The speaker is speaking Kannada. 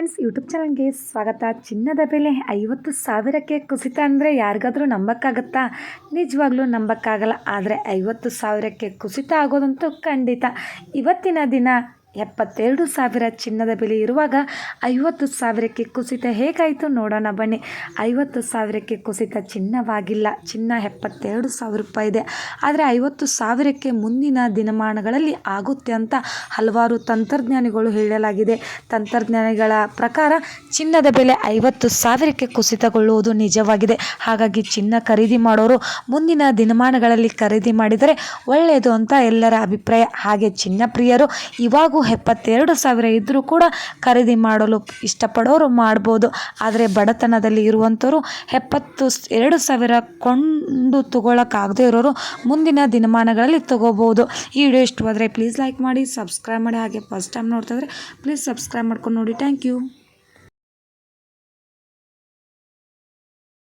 ಫ್ರೆಂಡ್ಸ್, ಯೂಟ್ಯೂಬ್ ಚಾನಲ್ಗೆ ಸ್ವಾಗತ. ಚಿನ್ನದ ಬೆಲೆ ಐವತ್ತು ಸಾವಿರಕ್ಕೆ ಕುಸಿತ ಅಂದರೆ ಯಾರಿಗಾದರೂ ನಂಬಕ್ಕಾಗತ್ತಾ? ನಿಜವಾಗ್ಲೂ ನಂಬಕ್ಕಾಗಲ್ಲ, ಆದರೆ ಐವತ್ತು ಸಾವಿರಕ್ಕೆ ಕುಸಿತ ಆಗೋದಂತೂ ಖಂಡಿತ. ಇವತ್ತಿನ ದಿನ ಎಪ್ಪತ್ತೆರಡು ಸಾವಿರ ಚಿನ್ನದ ಬೆಲೆ ಇರುವಾಗ ಐವತ್ತು ಸಾವಿರಕ್ಕೆ ಕುಸಿತ ಹೇಗಾಯಿತು ನೋಡೋಣ ಬನ್ನಿ. ಐವತ್ತು ಸಾವಿರಕ್ಕೆ ಕುಸಿತ ಚಿನ್ನವಾಗಿಲ್ಲ. ಚಿನ್ನ ಎಪ್ಪತ್ತೆರಡು ಸಾವಿರ ರೂಪಾಯಿ ಇದೆ. ಆದರೆ ಐವತ್ತು ಸಾವಿರಕ್ಕೆ ಮುಂದಿನ ದಿನಮಾನಗಳಲ್ಲಿ ಆಗುತ್ತೆ ಅಂತ ಹಲವಾರು ತಂತ್ರಜ್ಞಾನಿಗಳು ಹೇಳಲಾಗಿದೆ. ತಂತ್ರಜ್ಞಾನಿಗಳ ಪ್ರಕಾರ ಚಿನ್ನದ ಬೆಲೆ ಐವತ್ತು ಸಾವಿರಕ್ಕೆ ಕುಸಿತಗೊಳ್ಳುವುದು ನಿಜವಾಗಿದೆ. ಹಾಗಾಗಿ ಚಿನ್ನ ಖರೀದಿ ಮಾಡೋರು ಮುಂದಿನ ದಿನಮಾನಗಳಲ್ಲಿ ಖರೀದಿ ಮಾಡಿದರೆ ಒಳ್ಳೆಯದು ಅಂತ ಎಲ್ಲರ ಅಭಿಪ್ರಾಯ. ಹಾಗೆ ಚಿನ್ನ ಪ್ರಿಯರು ಇವಾಗೂ ಎಪ್ಪತ್ತೆರಡು ಸಾವಿರ ಇದ್ದರೂ ಕೂಡ ಖರೀದಿ ಮಾಡಲು ಇಷ್ಟಪಡೋರು ಮಾಡ್ಬೋದು. ಆದರೆ ಬಡತನದಲ್ಲಿ ಇರುವಂಥವರು ಎಪ್ಪತ್ತು ಎರಡು ಸಾವಿರ ಕೊಂಡು ತಗೊಳಕ್ಕಾಗದೇ ಇರೋರು ಮುಂದಿನ ದಿನಮಾನಗಳಲ್ಲಿ ತಗೋಬೋದು. ಈ ವಿಡಿಯೋ ಇಷ್ಟವಾದರೆ ಪ್ಲೀಸ್ ಲೈಕ್ ಮಾಡಿ ಸಬ್ಸ್ಕ್ರೈಬ್ ಮಾಡಿ. ಹಾಗೆ ಫಸ್ಟ್ ಟೈಮ್ ನೋಡ್ತಾ ಇದ್ದರೆ ಪ್ಲೀಸ್ ಸಬ್ಸ್ಕ್ರೈಬ್ ಮಾಡ್ಕೊಂಡು ನೋಡಿ. Thank you